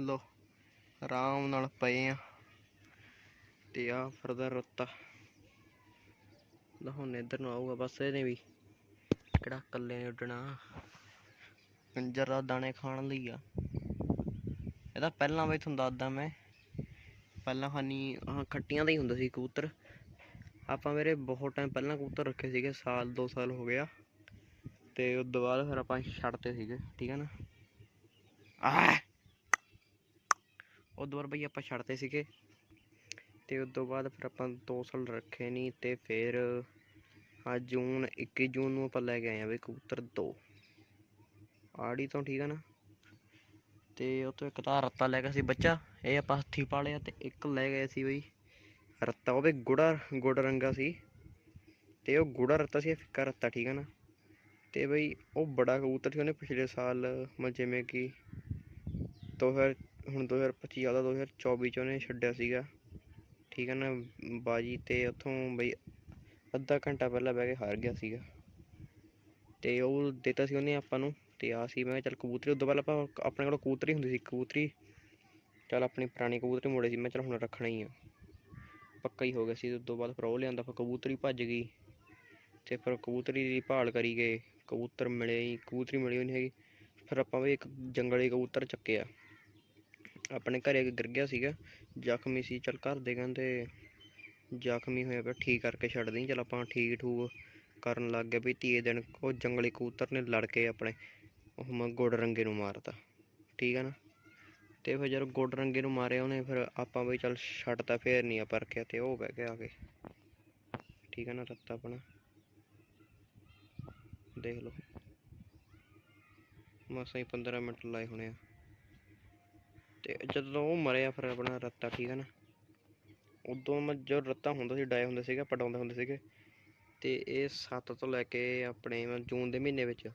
ਲੋ ਆਰਾਮ ਨਾਲ ਪਏ ਆ। ਤੇ ਆ ਫਿਰਦਾ ਰੱਤਾ। ਲੋ ਹੁਣ ਇੱਧਰ ਨੂੰ ਆਊਗਾ, ਬਸ ਇਹਨੇ ਵੀ ਕਿਹੜਾ ਇਕੱਲੇ ਨੇ ਉੱਡਣਾ। ਕੰਜਰ ਦਾ ਦਾਣੇ ਖਾਣ ਲਈ ਆ। ਇਹਦਾ ਪਹਿਲਾਂ ਵੀ ਤੁਹਾਨੂੰ ਦੱਸਦਾ ਮੈਂ। ਪਹਿਲਾਂ ਹਾਨੀ ਖੱਟੀਆਂ ਦਾ ਹੀ ਹੁੰਦਾ ਸੀ ਕਬੂਤਰ। ਆਪਾਂ ਮੇਰੇ ਬਹੁਤ ਟਾਈਮ ਪਹਿਲਾਂ ਕਬੂਤਰ ਰੱਖੇ ਸੀਗੇ, ਸਾਲ 2 ਸਾਲ ਹੋ ਗਿਆ। ਤੇ ਉਸ ਤੋਂ ਬਾਅਦ ਫਿਰ ਆਪਾਂ ਛੱਡਤੇ ਸੀਗੇ, ਠੀਕ ਹੈ ਨਾ? ਆਹ! ਉਹ ਬਾਅਦ ਬਈ ਆਪਾਂ ਛੱਡਤੇ ਸੀਗੇ। ਤੇ ਉਸ ਤੋਂ ਬਾਅਦ ਫਿਰ ਆਪਾਂ 2 ਸਾਲ ਰੱਖੇ ਨਹੀਂ ਤੇ ਫਿਰ ਆ ਜੂਨ 21 ਜੂਨ ਨੂੰ ਆਪਾਂ ਲੈ ਕੇ ਆਏ ਆ ਬਈ ਕਬੂਤਰ ਦੋ। ਆੜੀ ਤੋਂ ਠੀਕ ਹੈ ਨਾ? ਤੇ ਉਹ ਤੋਂ ਇੱਕ ਤਾਂ ਰੱਤਾ ਲੈ ਗਿਆ ਸੀ ਬੱਚਾ, ਇਹ ਆਪਾਂ ਹੱਥੀ ਪਾਲਿਆ ਤੇ ਇੱਕ ਲੈ ਗਏ ਸੀ ਬਈ ਰੱਤਾ। ਉਹ ਵੀ ਗੁੜਾ, ਗੁੜ ਰੰਗਾ ਸੀ। ਤੇ ਉਹ ਗੁੜਾ ਰੱਤਾ ਸੀ ਫਿੱਕਾ ਰੱਤਾ, ਠੀਕ ਹੈ ਨਾ? ਤੇ ਬਈ ਉਹ ਬੜਾ ਕਬੂਤਰ ਸੀ ਉਹਨੇ ਪਿਛਲੇ ਸਾਲ ਮ ਜਿਵੇਂ ਕਿ 2000 ਹੁਣ 2025 ਆਦਾ 2024 ਚ ਉਹਨੇ ਛੱਡਿਆ ਸੀਗਾ। ਠੀਕ ਹੈ ਨਾ, ਬਾਜੀ ਤੇ ਉੱਥੋਂ ਬਈ ਅੱਧਾ ਘੰਟਾ ਪਹਿਲਾਂ ਬਹਿ ਕੇ ਹਾਰ ਗਿਆ ਸੀਗਾ। ਤੇ ਉਹ ਦਿੱਤਾ ਸੀ ਉਹਨੇ ਆਪਾਂ ਨੂੰ, ਤੇ ਆ ਸੀ, ਮੈਂ ਕਿਹਾ ਚੱਲ ਕਬੂਤਰੀ, ਉਦੋਂ ਪਹਿਲਾਂ ਆਪਾਂ ਆਪਣੇ ਕੋਲ ਕਬੂਤਰੀ ਹੁੰਦੀ ਸੀ, ਕਬੂਤਰੀ। ਚੱਲ ਆਪਣੀ ਪੁਰਾਣੀ ਕਬੂਤਰੀ ਮੋੜੇ ਸੀ, ਮੈਂ ਚੱਲ ਹੁਣ ਰੱਖਣਾ ਹੀ ਆ। ਪੱਕਾ ਹੀ ਹੋ ਗਿਆ ਸੀ ਉਸ ਤੋਂ ਬਾਅਦ ਫਿਰ ਉਹ ਲਿਆਂਦਾ, ਫਿਰ ਕਬੂਤਰੀ ਭੱਜ ਗਈ। ਤੇ ਫਿਰ ਕਬੂਤਰੀ ਦੀ ਭਾਲ ਕਰੀ ਗਏ, ਕਬੂਤਰ ਮਿਲੇ ਹੀ, ਕਬੂਤਰੀ ਮਿਲੀ ਹੋਈ ਨਹੀਂ ਹੈਗੀ। ਫਿਰ ਆਪਾਂ ਵੀ ਇੱਕ ਜੰਗਲੀ ਕਬੂਤਰ ਚੱਕਿਆ। ਆਪਣੇ ਘਰੇ ਗਿਰ ਗਿਆ ਸੀਗਾ। ਜ਼ਖਮੀ ਸੀ, ਚੱਲ ਘਰ ਦੇ ਕਹਿੰਦੇ, ਜ਼ਖਮੀ ਹੋਇਆ ਪਿਆ, ਠੀਕ ਕਰਕੇ ਛੱਡ ਦੇਈਂ, ਚੱਲ ਆਪਾਂ ਠੀਕ ਠੂਕ ਕਰਨ ਲੱਗ ਗਏ ਵੀ ਤੀਏ ਦਿਨ ਉਹ ਜੰਗਲੀ ਕਬੂਤਰ ਨੇ ਲੜ ਕੇ ਆਪਣੇ, ਉਹ ਮੈਂ ਗੁੜ ਰੰਗੇ ਨੂੰ ਮਾਰਤਾ, ਠੀਕ ਹੈ ਨਾ? ਤੇ ਫਿਰ ਜਦੋਂ ਗੁੜ ਰੰਗੇ ਨੂੰ ਮਾਰਿਆ ਉਹਨੇ, ਫਿਰ ਆਪਾਂ ਬਈ ਚੱਲ ਛੱਡਤਾ ਫੇਰ ਨਹੀਂ ਆਪਾਂ ਰੱਖਿਆ ਤੇ ਉਹ ਬਹਿ ਗਿਆ ਆ ਕੇ। ਠੀਕ ਹੈ ਨਾ ਰੱਤਾ ਆਪਣਾ? ਦੇਖ ਲਓ। ਮਸਾਂ ਹੀ 15 ਮਿੰਟ ਲਾਏ ਹੋਣੇ ਆ। ਤੇ ਜਦੋਂ ਉਹ ਮਰਿਆ ਫਿਰ ਆਪਣਾ ਰੱਤਾ, ਠੀਕ ਹੈ ਨਾ? ਉਦੋਂ ਮੈਂ ਜੋ ਰੱਤਾ ਹੁੰਦਾ ਸੀ ਡਾਇਆ ਹੁੰਦੇ ਸੀਗੇ, ਪਟਾਉਂਦੇ ਹੁੰਦੇ ਸੀਗੇ, ਤੇ ਇਹ 7 ਤੋਂ ਲੈ ਕੇ ਆਪਣੇ ਜੂਨ ਦੇ ਮਹੀਨੇ ਵਿੱਚ,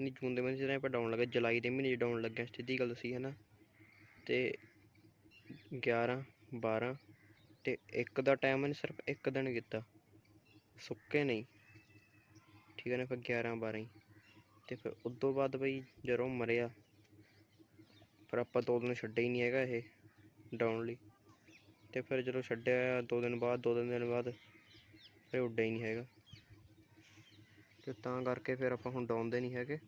ਨਹੀਂ, ਜੂਨ ਦੇ ਮਹੀਨੇ ਜਦੋਂ ਪਟਾਉਣ ਲੱਗਾ, ਜੁਲਾਈ ਦੇ ਮਹੀਨੇ 'ਚ ਡਾਉਣ ਲੱਗਿਆ, ਸਿੱਧੀ ਗੱਲ ਸੀ ਹੈ ਨਾ ਤੇ 11 12 ਤੇ ਇੱਕ ਦਾ ਟਾਈਮ ਨਹੀਂ ਸਿਰਫ ਇੱਕ ਦਿਨ ਕੀਤਾ, ਸੁੱਕੇ ਨਹੀਂ, ਠੀਕ ਹੈ ਨਾ? ਫਿਰ 11 12 ਹੀ, ਤੇ ਫਿਰ ਉਦੋਂ ਬਾਅਦ ਬਈ ਜਦੋਂ ਮਰਿਆ ਪਰ ਆਪਾਂ ਦੋ ਦਿਨ ਛੱਡਿਆ ਹੀ ਨਹੀਂ ਹੈਗਾ ਇਹ ਡਾਉਣ ਲਈ। ਤੇ ਫਿਰ ਜਦੋਂ ਛੱਡਿਆ ਦੋ ਦਿਨ ਬਾਅਦ, ਦੋ ਤਿੰਨ ਦਿਨ ਬਾਅਦ, ਫਿਰ ਉੱਡਿਆ ਹੀ ਨਹੀਂ ਹੈਗਾ। ਤੇ ਤਾਂ ਕਰਕੇ ਫਿਰ ਆਪਾਂ ਹੁਣ ਡਾਉਂਦੇ ਨਹੀਂ ਹੈਗੇ।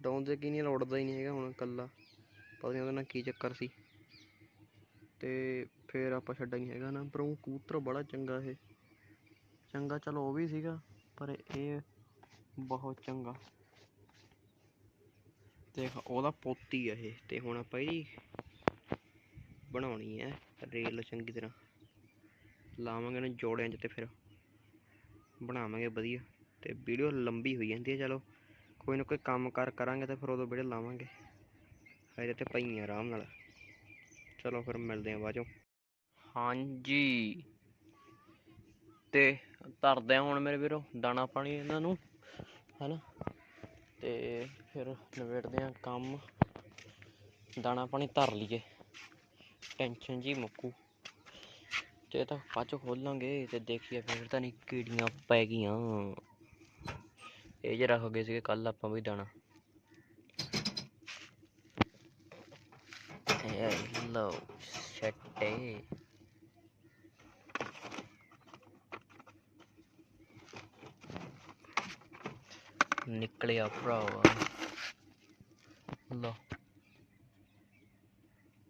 ਡਾਉਂਦੇ ਕੀ ਨਹੀਂ, ਲੋੜਦਾ ਹੀ ਨਹੀਂ ਹੈਗਾ ਹੁਣ ਇਕੱਲਾ। ਪਤਾ ਨਹੀਂ ਉਹਦੇ ਨਾਲ ਕੀ ਚੱਕਰ ਸੀ। ਤੇ ਫਿਰ ਆਪਾਂ ਛੱਡਿਆ ਨਹੀਂ ਹੈਗਾ ਨਾ। ਪਰ ਉਹ ਕਬੂਤਰ ਬੜਾ ਚੰਗਾ ਇਹ। ਚੰਗਾ ਚਲੋ ਉਹ ਵੀ ਸੀਗਾ, ਪਰ ਇਹ ਬਹੁਤ ਚੰਗਾ। ਦੇਖ ਉਹਦਾ ਪੋਤੀ ਆ ਇਹ, ਤੇ ਹੁਣ ਆਪਾਂ ਇਹਦੀ ਬਣਾਉਣੀ ਹੈ ਰੇਲ ਚੰਗੀ ਤਰ੍ਹਾਂ। ਲਾਵਾਂਗੇ ਨਾ ਜੋੜਿਆਂ 'ਚ ਤੇ ਫਿਰ ਬਣਾਵਾਂਗੇ ਵਧੀਆ। ਤੇ ਵੀਡੀਓ ਲੰਬੀ ਹੋਈ ਜਾਂਦੀ ਹੈ, ਚਲੋ ਕੋਈ ਨਾ ਕੋਈ ਕੰਮ ਕਾਰ ਕਰਾਂਗੇ ਤੇ ਫਿਰ ਉਦੋਂ ਵੀਡੀਓ ਲਾਵਾਂਗੇ। ਹਜੇ ਤੇ ਪਈ ਆਰਾਮ ਨਾਲ। ਚਲੋ ਫਿਰ ਮਿਲਦੇ ਆ ਬਾਅਦ ਚੋਂ। ਹਾਂਜੀ। ਤੇ ਧਰਦੇ ਆ ਹੁਣ ਮੇਰੇ ਵੀਰੋ, ਦਾਣਾ ਪਾਣੀ ਇਹਨਾਂ ਨੂੰ, ਹੈਨਾ? ਤੇ ਫਿਰ ਨਵੇੜਦੇ ਆ ਕੰਮ। ਦਾਣਾ ਪਾਣੀ ਧਰ ਲਈਏ। ਟੈਨਸ਼ਨ ਜੀ ਮੁੱਕੂ। ਤੇ ਤਾਂ ਬਾਅਦ ਖੋਲਾਂਗੇ ਤੇ ਦੇਖੀਏ ਫਿਰ ਤਾਂ ਨਹੀਂ ਕੀੜੀਆਂ ਪੈ ਗਈਆਂ। ਇਹ ਜੇ ਰੱਖ ਗਏ ਸੀਗੇ ਕੱਲ ਆਪਾਂ ਵੀ ਦਾਣਾ। ਲਓ ਛੱਟੇ ਨਿਕਲਿਆ ਭਰਾਵਾ ਲਓ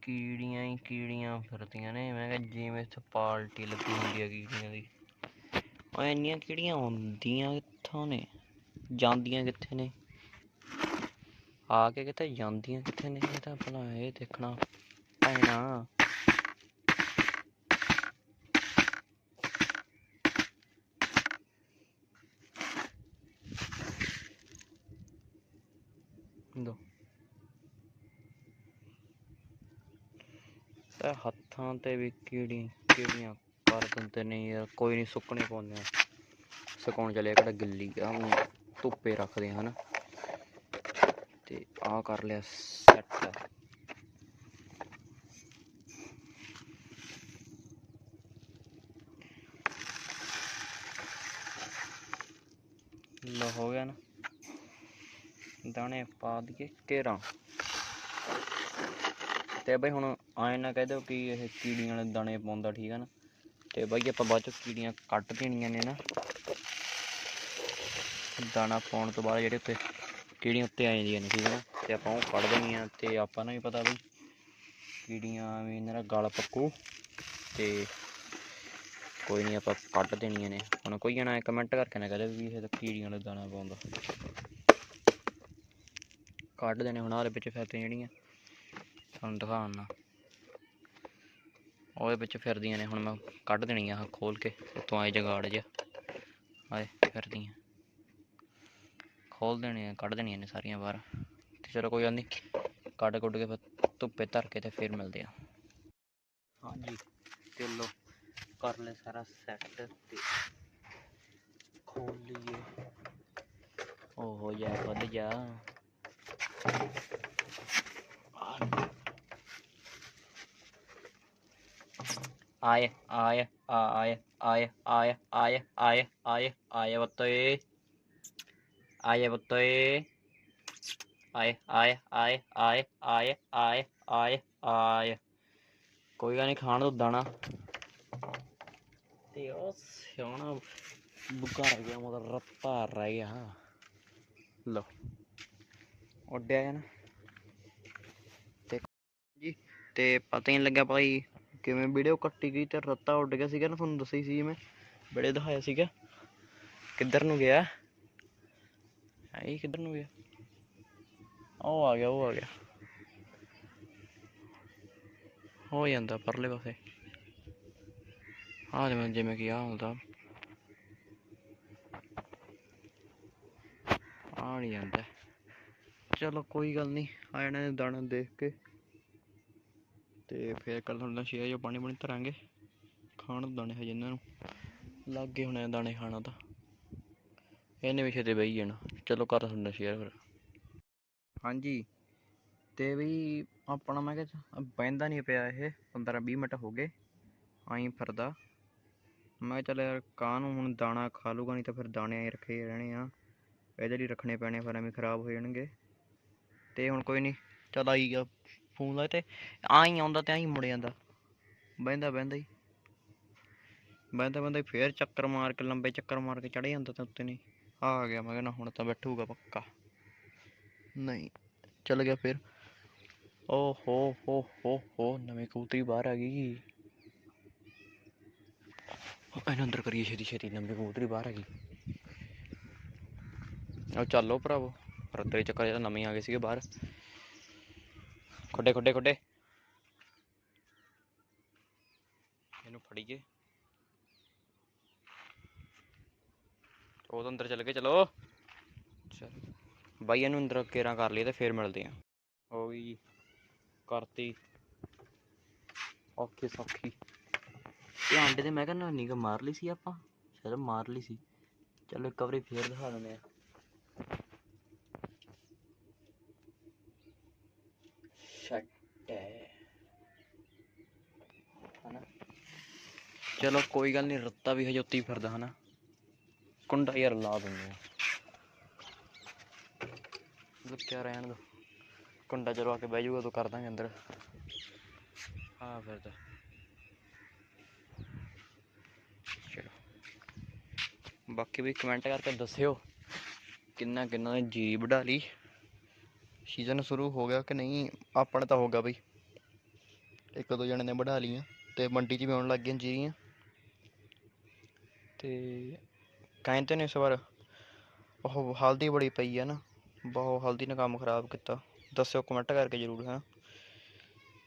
ਕੀੜੀਆਂ ਹੀ ਕੀੜੀਆਂ ਫਿਰਦੀਆਂ ਨੇ ਮੈਂ ਕਿਹਾ ਜਿਵੇਂ ਇੱਥੇ ਪਾਲਟੀ ਲੱਗੀ ਹੁੰਦੀ ਹੈ ਕੀੜੀਆਂ ਦੀ ਓ ਇੰਨੀਆਂ ਕੀੜੀਆਂ ਹੁੰਦੀਆਂ ਕਿੱਥੋਂ ਨੇ ਜਾਂਦੀਆਂ ਕਿੱਥੇ ਨੇ ਆ ਕੇ ਕਿਤੇ ਜਾਂਦੀਆਂ ਕਿੱਥੇ ਨੇ ਇਹ ਤਾਂ ਭਲਾ ਇਹ ਦੇਖਣਾ ਪੈਣਾ ਦੋ। ਤੇ ਹੱਥਾਂ ਤੇ ਵੀ ਕੀੜੀ, ਕੀੜੀਆਂ ਕਰ ਦਿੰਦੇ ਨੇ ਯਾਰ, ਕੋਈ ਨਹੀਂ ਸੁੱਕਣੇ ਪਾਉਂਦੇ ਆ। ਸੁਕਾਉਣ ਚਲੇ ਕਿਹੜਾ ਗਿੱਲੀ ਆ ਧੁੱਪੇ ਰੱਖਦੇ ਆ, ਹਨਾ। ਤੇ ਆ ਕਰ ਲਿਆ ਸੈੱਟ ਲੋ ਹੋ ਗਿਆ ਨਾ ਪਾ ਦਈਏ ਕੇਰਾਂ ਤੇ ਬਈ ਹੁਣ ਆਏ ਨਾ ਕਹਿ ਦਿਓ ਕਿ ਇਹ ਕੀੜੀਆਂ ਵਾਲੇ ਦਾਣੇ ਪਾਉਂਦਾ ਠੀਕ ਆ ਨਾ। ਤੇ ਬਈ ਆਪਾਂ ਬਾਅਦ ਚ ਕੀੜੀਆਂ ਕੱਟ ਦੇਣੀਆਂ ਨੇ ਨਾ। ਦਾਣਾ ਪਾਉਣ ਤੋਂ ਬਾਅਦ ਜਿਹੜੇ ਉੱਤੇ ਕੀੜੀਆਂ ਉੱਤੇ ਆ ਜਾਂਦੀਆਂ ਨੇ ਠੀਕ ਹੈ ਨਾ। ਤੇ ਆਪਾਂ ਉਹ ਕੱਢ ਦੇਣੀਆਂ ਤੇ ਆਪਾਂ ਨੂੰ ਵੀ ਪਤਾ ਬਈ ਕੀੜੀਆਂ ਵੀ ਇਹਨਾਂ ਦਾ ਗਲ ਪੱਕੂ। ਤੇ ਕੋਈ ਨਹੀਂ ਆਪਾਂ ਕੱਢ ਦੇਣੀਆਂ ਨੇ। ਹੁਣ ਕੋਈ ਨਾ ਕਮੈਂਟ ਕਰਕੇ ਨਾ ਕਹਦੇ ਵੀ ਇਹ ਤਾਂ ਕੀੜੀਆਂ ਵਾਲਾ ਦਾਣਾ ਪਾਉਂਦਾ। ਕੱਢ ਦੇਣੇ ਹੁਣ ਆਹ ਵਿੱਚ ਫਿਰਦੀਆਂ ਜਿਹੜੀਆਂ। ਤੁਹਾਨੂੰ ਦਿਖਾਉਣਾ ਉਹਦੇ ਵਿੱਚ ਫਿਰਦੀਆਂ ਨੇ ਹੁਣ ਮੈਂ ਕੱਢ ਦੇਣੀਆਂ ਆਹ ਖੋਲ ਕੇ ਉੱਤੋਂ ਆਏ ਜਗਾੜ ਜਿਹਾ। ਆਏ ਫਿਰਦੀਆਂ। ਖੋਲ ਦੇਣੇ ਆ ਕੱਢ ਦੇਣੀਆਂ ਨੇ ਸਾਰੀਆਂ ਬਾਹਰ। ਤੇ ਚਲੋ ਕੋਈ ਗੱਲ ਨਹੀਂ ਕੱਢ ਕੁੱਢ ਕੇ ਫਿਰ ਧੁੱਪੇ ਧਰ ਕੇ ਤੇ ਫਿਰ ਮਿਲਦੇ ਆ। ਹਾਂਜੀ ਚਲੋ ਕਰ ਲੈ ਸਾਰਾ ਸੈੱਟ ਤੇ ਖੋਲ ਲਈਏ। ਓਹੋ ਜਾ ਵੱਧ ਜਾ ਆਏ ਆਏ ਆਏ ਆਏ ਆਏ ਆਏ ਆਏ ਆਏ ਆਏ ਬੱਤੋਏ ਆਏ ਬੱਤੋਏ ਆਏ ਆਏ ਆਏ ਆਏ ਆਏ ਆਏ ਆਏ ਆਏ ਕੋਈ ਗੱਲ ਨਹੀਂ ਖਾਣ ਦੋ ਦਾਣਾ ਤੇ ਉਹ ਸਿਆਣਾ ਬੁੱਗਾ ਰਹਿ ਗਿਆ ਮਤਲਬ ਰੱਤਾ ਰਹਿ ਗਿਆ ਲੋ ਉੱਡਿਆ ਹੈ ਨਾ ਤੇ ਜੀ, ਤੇ ਪਤਾ ਹੀ ਨਹੀਂ ਲੱਗਿਆ ਭਾਈ ਕਿਵੇਂ ਵੀਡੀਓ ਕੱਟੀ ਗਈ ਤੇ ਰੱਤਾ ਉੱਡ ਗਿਆ ਸੀਗਾ ਨਾ, ਤੁਹਾਨੂੰ ਦੱਸੀ ਹੀ ਸੀ ਮੈਂ, ਬੜੇ ਦਿਖਾਇਆ ਸੀਗਾ। ਕਿੱਧਰ ਨੂੰ ਗਿਆ? ਹੈ ਕਿੱਧਰ ਨੂੰ ਗਿਆ? ਉਹ ਆ ਗਿਆ, ਉਹ ਆ ਗਿਆ। ਹੋ ਜਾਂਦਾ ਪਰਲੇ ਪਾਸੇ। ਆ ਜਿਵੇਂ ਜਿਵੇਂ ਕਿ ਆ ਹੁੰਦਾ। ਆ ਨਹੀਂ ਜਾਂਦਾ। ਚਲੋ ਕੋਈ ਗੱਲ ਨਹੀਂ ਆ ਜਾਣਾ ਇਹ ਦਾਣਾ ਦੇਖ ਕੇ। ਤੇ ਫੇਰ ਕੱਲ ਤੁਹਾਨੂੰ ਨਾਲ ਸ਼ੇਅਰ ਜੋ ਪਾਣੀ ਪਾਣੀ ਧਰਾਂਗੇ। ਖਾਣ ਨੂੰ ਦਾਣੇ ਹਜੇ ਇਹਨਾਂ ਨੂੰ। ਲੱਗ ਗਏ ਹੋਣੇ ਦਾਣੇ ਖਾਣਾ ਤਾਂ। ਇਹਨੇ ਵਿਸ਼ੇ ਤੇ ਬਈ ਜਾਣਾ। ਚਲੋ ਕਰ ਤੁਹਾਨੂੰ ਸ਼ੇਅਰ ਫਿਰ। ਹਾਂਜੀ। ਤੇ ਵੀ ਆਪਣਾ ਮੈਂ ਕਿਹਾ ਬਹਿੰਦਾ ਨਹੀਂ ਪਿਆ ਇਹ 15 20 ਮਿੰਟ ਹੋ ਗਏ। ਆਈ ਫਿਰਦਾ। ਮੈਂ ਕਿਹਾ ਚੱਲ ਯਾਰ ਕਾਂ ਨੂੰ ਹੁਣ ਦਾਣਾ ਖਾ ਲੂਗਾ ਨਹੀਂ ਤਾਂ ਫਿਰ ਦਾਣੇ ਆਏ ਰੱਖੇ ਰਹਿਣੇ ਆ। ਇਹਦੇ ਲਈ ਰੱਖਣੇ ਪੈਣੇ ਫਿਰ ਐਵੇਂ ਖਰਾਬ ਹੋ ਜਾਣਗੇ। ਤੇ ਹੁਣ ਕੋਈ ਨਹੀਂ ਚੱਲ ਆਈ ਗਿਆ ਫੋਨ ਲਾਏ ਤੇ, ਆਈ ਆਉਂਦਾ ਤੇ ਆਈ ਮੁੜ ਜਾਂਦਾ। ਬਹਿੰਦਾ ਬਹਿੰਦਾ ਹੀ, ਬਹਿੰਦਾ ਬਹਿੰਦਾ ਫੇਰ ਚੱਕਰ ਮਾਰ ਕੇ, ਲੰਬੇ ਚੱਕਰ ਮਾਰ ਕੇ ਚੜ ਜਾਂਦਾ ਤੇ ਉੱਤੇ ਨਹੀਂ ਆ ਗਿਆ, ਮੈਂ ਕਹਿੰਦਾ ਹੁਣ ਤਾਂ ਬੈਠੂਗਾ ਪੱਕਾ। ਨਹੀਂ, ਚੱਲ ਗਿਆ ਫਿਰ। ਓ ਹੋ ਹੋ ਹੋ ਹੋ ਨਵੀਂ ਕਬੂਤਰੀ ਬਾਹਰ ਆ ਗਈ। ਇਹਨੂੰ ਅੰਦਰ ਕਰੀਏ ਛੇਤੀ ਛੇਤੀ ਨਵੀਂ ਕਬੂਤਰੀ ਬਾਹਰ ਆ ਗਈ। ਉਹ ਚੱਲੋ ਭਰਾਵੋ। ਰੱਤੇ ਚੱਕਰ ਜਿਹੜਾ ਨਵੇਂ ਆ ਗਏ ਸੀਗੇ ਬਾਹਰ। ਖੁੱਡੇ ਖੁੱਡੇ ਖੁੱਡੇ। ਇਹਨੂੰ ਫੜੀਏ। ਉਹ ਅੰਦਰ ਚੱਲ ਗਏ, ਚਲੋ। ਚਲ। ਬਾਈ, ਇਹਨੂੰ ਅੰਦਰ ਕੇਰਾਂ ਕਰ ਲਈਏ ਤੇ ਫੇਰ ਮਿਲਦੇ ਆ। ਹੋ ਗਈ ਕਰਤੀ। ਔਖੀ ਸੌਖੀ। ਇਹ ਆਂਡੇ ਤੇ ਮੈਂ ਕਹਿੰਦਾ ਨਿਗਾ ਮਾਰ ਲਈ ਸੀ ਆਪਾਂ? ਸ਼ਾਇਦ ਮਾਰ ਲਈ ਸੀ। ਚਲੋ ਇੱਕ ਵਾਰੀ ਫੇਰ ਦਿਖਾ ਦਿੰਦੇ ਆ ਸ਼ਟ ਹੈ ਹਨਾ ਚਲੋ ਕੋਈ ਗੱਲ ਨਹੀਂ ਰੱਤਾ ਵੀ ਹਜੇ ਉੱਤੇ ਹੀ ਫਿਰਦਾ ਹਨਾ। ਕੁੰਡਾ ਯਾਰ ਲਾ ਦਿੰਦੇ ਆ। ਲੁਕਿਆ ਰਹਿਣ ਦੋ। ਕੁੰਡਾ ਚਲੋ ਆ ਕੇ ਬਹਿ ਜਾਊਗਾ, ਤੂੰ ਕਰ ਦਾਂਗੇ ਅੰਦਰ। ਆ ਫਿਰਦਾ। ਚਲੋ। ਬਾਕੀ ਵੀ ਕਮੈਂਟ ਕਰਕੇ ਦੱਸਿਓ ਕਿੰਨਾ ਕਿੰਨਾ ਨੇ ਜੀ ਵਢਾ ਲਈ। ਸੀਜ਼ਨ ਸ਼ੁਰੂ ਹੋ ਗਿਆ ਕਿ ਨਹੀਂ, ਆਪਣਾ ਤਾਂ ਹੋ ਗਿਆ ਬਈ। ਇੱਕ ਦੋ ਜਣੇ ਨੇ ਵਢਾ ਲਈਆਂ ਤੇ ਮੰਡੀ 'ਚ ਵੀ ਆਉਣ ਲੱਗ ਗਈਆਂ ਜੀਰੀਆਂ। ਤੇ ਕਹਿੰਦੇ ਨੇ ਇਸ ਵਾਰ। ਉਹ ਹਲਦੀ ਬੜੀ ਪਈ ਆ ਨਾ, ਬਹੁਤ ਹਲਦੀ ਨੇ ਕੰਮ ਖਰਾਬ ਕੀਤਾ। ਦੱਸਿਓ ਕਮੈਂਟ ਕਰਕੇ ਜ਼ਰੂਰ, ਹਾਂ।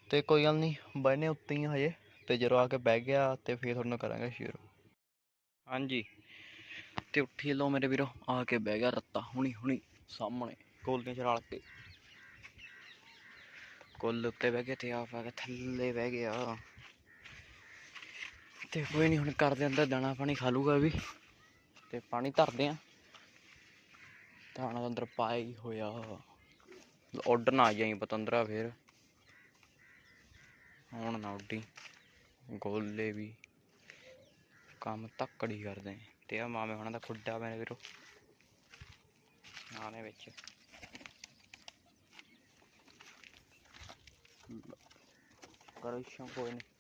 ਤੇ ਕੋਈ ਗੱਲ ਨਹੀਂ, ਬਹਿਨੇ ਉੱਤੇ ਹੀ ਹਜੇ, ਤੇ ਜਦੋਂ ਆ ਕੇ ਬਹਿ ਗਿਆ ਤੇ ਫੇਰ ਤੁਹਾਨੂੰ ਕਰਾਂਗੇ ਸ਼ੇਅਰ ਹਾਂਜੀ। ਤੇ ਉੱਠੀ ਲੋ ਮੇਰੇ ਵੀਰੋ, ਆ ਕੇ ਬਹਿ ਗਿਆ ਰੱਤਾ, ਹੁਣੀ ਹੁਣੀ, ਸਾਹਮਣੇ, ਗੋਲੀਆਂ ਚ ਰਲ ਕੇ। ਕੁੱਲ ਉੱਤੇ ਬਹਿ ਗਿਆ ਤੇ ਆ ਕੇ ਥੱਲੇ ਬਹਿ ਗਿਆ। ਤੇ ਕੋਈ ਨਹੀਂ, ਹੁਣ ਕਰਦੇ ਅੰਦਰ ਦਾਣਾ ਪਾਣੀ ਖਾ ਲੂਗਾ ਵੀ। ਤੇ ਪਾਣੀ ਧਰਦੇ ਆ। ਦਾਣਾ ਅੰਦਰ ਪਾਇਆ ਹੀ ਹੋਇਆ। ਆਰਡਰ ਨਾ ਆ ਜਾਈ ਪਤੰਦਰਾ ਫੇਰ। ਹੁਣ ਨਾ ਉੱਡੀ। ਗੋਲੇ ਵੀ। ਕੰਮ ਤੱਕੜੀ ਕਰਦੇ ਤੇ ਆ ਮਾਮੇ ਹੁਣਾਂ ਦਾ ਖੁੱਡਾ ਮੇਰੇ ਵੀਰੋ। ਆਨੇ ਵਿੱਚ। ਕਰੋ ਸ਼ੌਂਕ ਕੋਈ ਨਹੀਂ।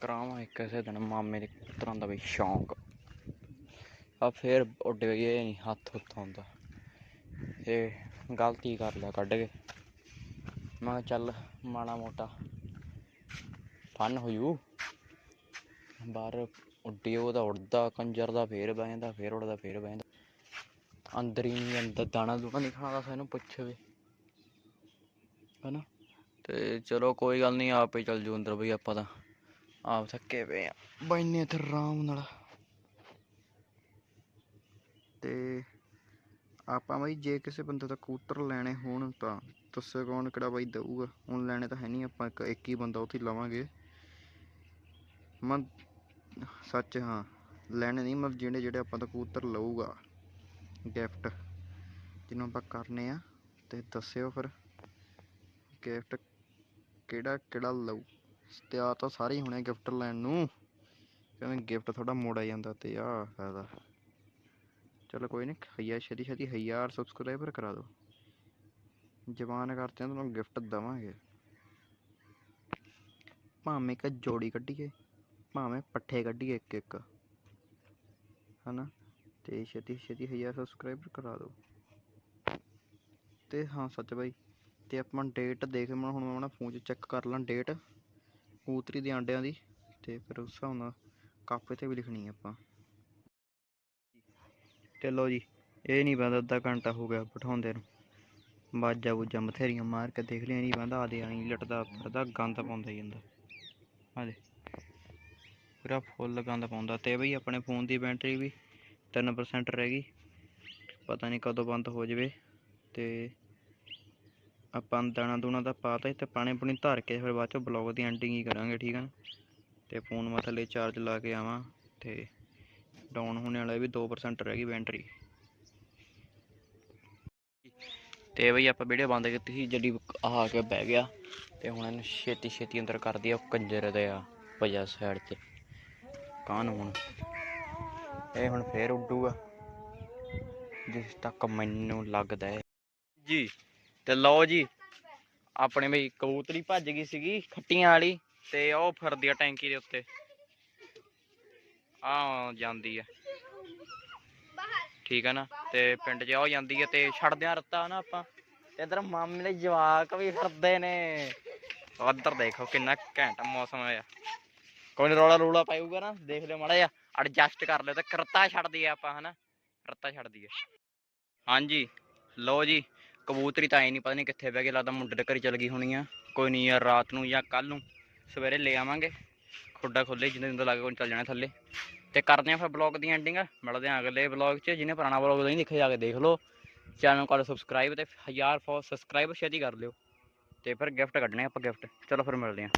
ਕਰਾਵਾਂ ਇੱਕ ਕਿਸੇ ਦਿਨ, ਮਾਮੇ ਦੇ ਪੁੱਤਰਾਂ ਦਾ ਵੀ ਸ਼ੌਂਕ। ਆ ਫੇਰ ਉੱਡ ਗਏ ਨਹੀਂ ਹੱਥ ਹੁੱਥ ਹੁੰਦਾ। ਇਹ ਗਲਤੀ ਕਰ ਲਿਆ ਕੱਢ ਕੇ। ਮੈਂ ਕਿਹਾ ਚੱਲ ਮਾੜਾ ਮੋਟਾ ਫਨ ਹੋਇਓ ਬਾਹਰ ਉੱਡੀ, ਉਹਦਾ ਉੱਡਦਾ, ਕੰਜਰ ਦਾ ਫੇਰ ਬਹਿ ਜਾਂਦਾ ਫੇਰ ਉੱਡਦਾ, ਫੇਰ ਬਹਿ ਜਾਂਦਾ ਅੰਦਰ ਹੀ ਨਹੀਂ ਅੰਦਰ ਦਾਣਾ ਦੂਣਾ ਨਹੀਂ ਖਾਣਾ ਤਾਂ ਇਹਨੂੰ ਪੁੱਛਵੇ ਹਨਾ? ਤੇ ਚਲੋ ਕੋਈ ਗੱਲ ਨਹੀਂ, ਆਪੇ ਚੱਲ ਜੂ ਅੰਦਰ ਬਈ ਆਪਾਂ ਤਾਂ। ਆਪ ਥੱਕੇ ਪਏ ਆ। ਬੈਨੇ ਤੇ ਆਰਾਮ ਨਾਲ ਤੇ ਆਪਾਂ ਬਈ ਜੇ ਕਿਸੇ ਬੰਦੇ ਦਾ ਕਬੂਤਰ ਲੈਣੇ ਹੋਣ ਤਾਂ ਦੱਸੋ ਕੌਣ ਕਿਹੜਾ ਬਾਈ ਦਊਗਾ। ਹੁਣ ਲੈਣੇ ਤਾਂ ਹੈ ਨਹੀਂ, ਆਪਾਂ ਇੱਕ ਇੱਕ ਹੀ ਬੰਦਾ ਉੱਥੇ ਲਵਾਂਗੇ। ਮੈਂ ਸੱਚ ਹਾਂ, ਲੈਣੇ ਨਹੀਂ, ਮਤਲਬ ਜਿਹੜੇ ਜਿਹੜੇ ਆਪਾਂ ਦਾ ਕੂਤਰ ਲਊਗਾ ਗਿਫਟ ਜਿਹਨੂੰ ਆਪਾਂ ਕਰਨੇ ਆ, ਤੇ ਦੱਸਿਓ ਫਿਰ ਗਿਫਟ ਕਿਹੜਾ ਕਿਹੜਾ ਲਊ। ਤਿਆਰ ਤਾਂ ਸਾਰੇ ਹੀ ਹੋਣੇ ਗਿਫਟ ਲੈਣ ਨੂੰ। ਕਹਿੰਦੇ ਗਿਫਟ ਥੋੜਾ ਮੋੜਿਆ ਜਾਂਦਾ ਤੇ ਆ ਫਾਇਦਾ। ਚਲੋ ਕੋਈ ਨਹੀਂ ਹਜ਼ਾਰ ਛੇਤੀ ਛੇਤੀ ਹਜ਼ਾਰ ਸਬਸਕ੍ਰਾਈਬਰ ਕਰਾ ਦਿਓ। ਜਵਾਨ ਕਰਤੇ ਤੁਹਾਨੂੰ ਗਿਫਟ ਦਵਾਂਗੇ। ਭਾਵੇਂ ਇੱਕ ਜੋੜੀ ਕੱਢੀਏ, ਭਾਵੇਂ ਪੱਠੇ ਕੱਢੀਏ ਇੱਕ ਇੱਕ। ਹਨਾ? ਤੇ ਛੇਤੀ ਛੇਤੀ ਹਜ਼ਾਰ ਸਬਸਕ੍ਰਾਈਬਰ ਕਰਾ ਦਿਓ। ਤੇ ਹਾਂ ਸੱਚ ਬਾਈ, ਤੇ ਆਪਾਂ ਡੇਟ ਦੇਖ, ਮੈਂ ਹੁਣ ਮੈਂ ਆਪਣਾ ਫੋਨ 'ਚ ਚੈੱਕ ਕਰ ਲਾਂ ਡੇਟ ਕਬੂਤਰੀ ਦੇ ਆਂਡਿਆਂ ਦੀ ਤੇ ਫਿਰ ਉਸ ਹਿਸਾਬ ਨਾਲ ਕਾਪੇ ਤੇ ਵੀ ਲਿਖਣੀ ਆ ਆਪਾਂ। ਤੇ ਲਓ ਜੀ, ਇਹ ਨਹੀਂ ਬੰਦਾ ਅੱਧਾ ਘੰਟਾ ਹੋ ਗਿਆ ਬਿਠਾਉਂਦੇ ਨੂੰ। ਬਾਜਾ ਬੂਜਾ ਮਥੇਰੀਆਂ ਮਾਰ ਕੇ ਦੇਖ ਲਿਆ ਨਹੀਂ ਬੰਦਾ ਆਦੇ ਆਈ ਲਟਦਾ ਫਿਰਦਾ, ਗੰਦ ਪਾਉਂਦਾ ਹੀ ਜਾਂਦਾ। ਆਦੇ ਪੂਰਾ ਫੁੱਲ ਗੰਦ ਪਾਉਂਦਾ। ਤੇ ਬਈ ਆਪਣੇ ਫੋਨ ਦੀ ਬੈਟਰੀ ਵੀ 3% ਰਹਿ ਗਈ। ਪਤਾ ਨਹੀਂ ਕਦੋਂ ਬੰਦ ਹੋ ਜਾਵੇ ਤੇ ਆਪਾਂ ਦਾਣਾ ਦੂਣਾ ਦਾ ਪਾਤਾ ਤੇ ਪਾਣੀ ਪੁਣੀ ਧਰ ਕੇ ਫਿਰ ਬਾਅਦ ਚੋਂ ਬਲੌਗ ਦੀ ਐਂਡਿੰਗ ਹੀ ਕਰਾਂਗੇ, ਠੀਕ ਹੈ ਨਾ? ਤੇ ਫੋਨ ਮੈਂ ਥੱਲੇ ਚਾਰਜ ਲਾ ਕੇ ਆਵਾਂ ਤੇ ਡਾਊਨ ਹੋਣੇ ਵਾਲਾ ਵੀ 2% ਰਹਿ ਗਈ ਬੈਟਰੀ ਤੇ ਬਈ ਆਪਾਂ ਵੀਡੀਓ ਬੰਦ ਕੀਤੀ ਸੀ ਜੱਡੀ ਆ ਕੇ ਬਹਿ ਗਿਆ ਤੇ ਹੁਣ ਇਹਨੂੰ ਛੇਤੀ ਛੇਤੀ ਅੰਦਰ ਕਰਦੀ ਆ ਉਹ ਕੰਜਰ ਦੇ ਆ ਭਜਾ ਸਾਈਡ ਤੇ। ਕਾਨ ਹੁਣ? ਇਹ ਹੁਣ ਫੇਰ ਉੱਡੂਗਾ, ਜਿਸ ਤੱਕ ਮੈਨੂੰ ਲੱਗਦਾ ਹੈ। ਜੀ। ਤੇ ਲਓ ਜੀ, ਆਪਣੇ ਬਈ ਕਬੂਤਰੀ ਭੱਜ ਗਈ ਸੀਗੀ ਖੱਟੀਆਂ ਵਾਲੀ ਤੇ ਉਹ ਫਿਰਦੀ ਆ ਟੈਂਕੀ ਦੇ ਉੱਤੇ। ਆ ਜਾਂਦੀ ਆ। ਠੀਕ ਆ ਨਾ? ਤੇ ਪਿੰਡ 'ਚ ਆ ਜਾਂਦੀ ਆ ਤੇ ਛੱਡਦੇ ਆ ਰੱਤਾ ਨਾ ਆਪਾਂ। ਤੇ ਇਧਰ ਮਾਮੇ ਦੇ ਜਵਾਕ ਵੀ ਫਿਰਦੇ ਨੇ। ਉਧਰ ਦੇਖੋ ਕਿੰਨਾ ਘੈਂਟ ਮੌਸਮ ਆ ਕੋਈ ਨੀ, ਰੌਲਾ ਰੂਲਾ ਪਾਊਗਾ ਨਾ, ਦੇਖ ਲਿਓ ਮਾੜਾ ਜਿਹਾ। ਐਡਜਸਟ ਕਰ ਲਿਓ ਤੇ ਕਰਤਾ ਛੱਡ ਦਈਏ ਆਪਾਂ, ਹਨਾ? ਰੱਤਾ ਛੱਡ ਦਈਏ ਹਾਂਜੀ, ਲਓ ਜੀ ਕਬੂਤਰੀ ਤਾਂ ਐ ਨਹੀਂ ਪਤਾ ਨਹੀਂ ਕਿੱਥੇ ਬਹਿ ਗਈ ਲੱਗਦਾ ਮੁੰਡੇ ਦੇ ਘਰੇ ਚਲ ਗਈ ਹੋਣੀ ਆ। ਕੋਈ ਨਹੀਂ ਯਾਰ ਰਾਤ ਨੂੰ ਜਾਂ ਕੱਲ ਨੂੰ ਸਵੇਰੇ ਲੈ ਆਵਾਂਗੇ। ਖੁੱਡਾ ਖੁੱਲੇ ਜਿੰਨੇ ਦਿਨ ਦਾ ਲੱਗੇ ਕੋਈ ਚੱਲ ਜਾਣਾ ਥੱਲੇ। ਤੇ ਕਰਦੇ ਆ ਫਿਰ ਬਲੌਗ ਦੀ ਐਂਡਿੰਗ ਮਿਲਦੇ ਆ ਅਗਲੇ ਬਲੌਗ 'ਚ ਜਿਹਨੇ ਪੁਰਾਣਾ ਬਲੌਗ ਨਹੀਂ ਦੇਖਿਆ ਜਾ ਕੇ ਦੇਖ ਲਓ। ਚੈਨਲ ਨੂੰ ਕਰ ਸਬਸਕ੍ਰਾਈਬ ਤੇ 1000 ਫੋਰ ਸਬਸਕ੍ਰਾਈਬ ਛੇਤੀ ਕਰ ਲਿਓ। ਤੇ ਫਿਰ ਗਿਫਟ ਕੱਢਣੇ ਆਪਾਂ ਗਿਫਟ ਚਲੋ ਫਿਰ ਮਿਲਦੇ ਆ।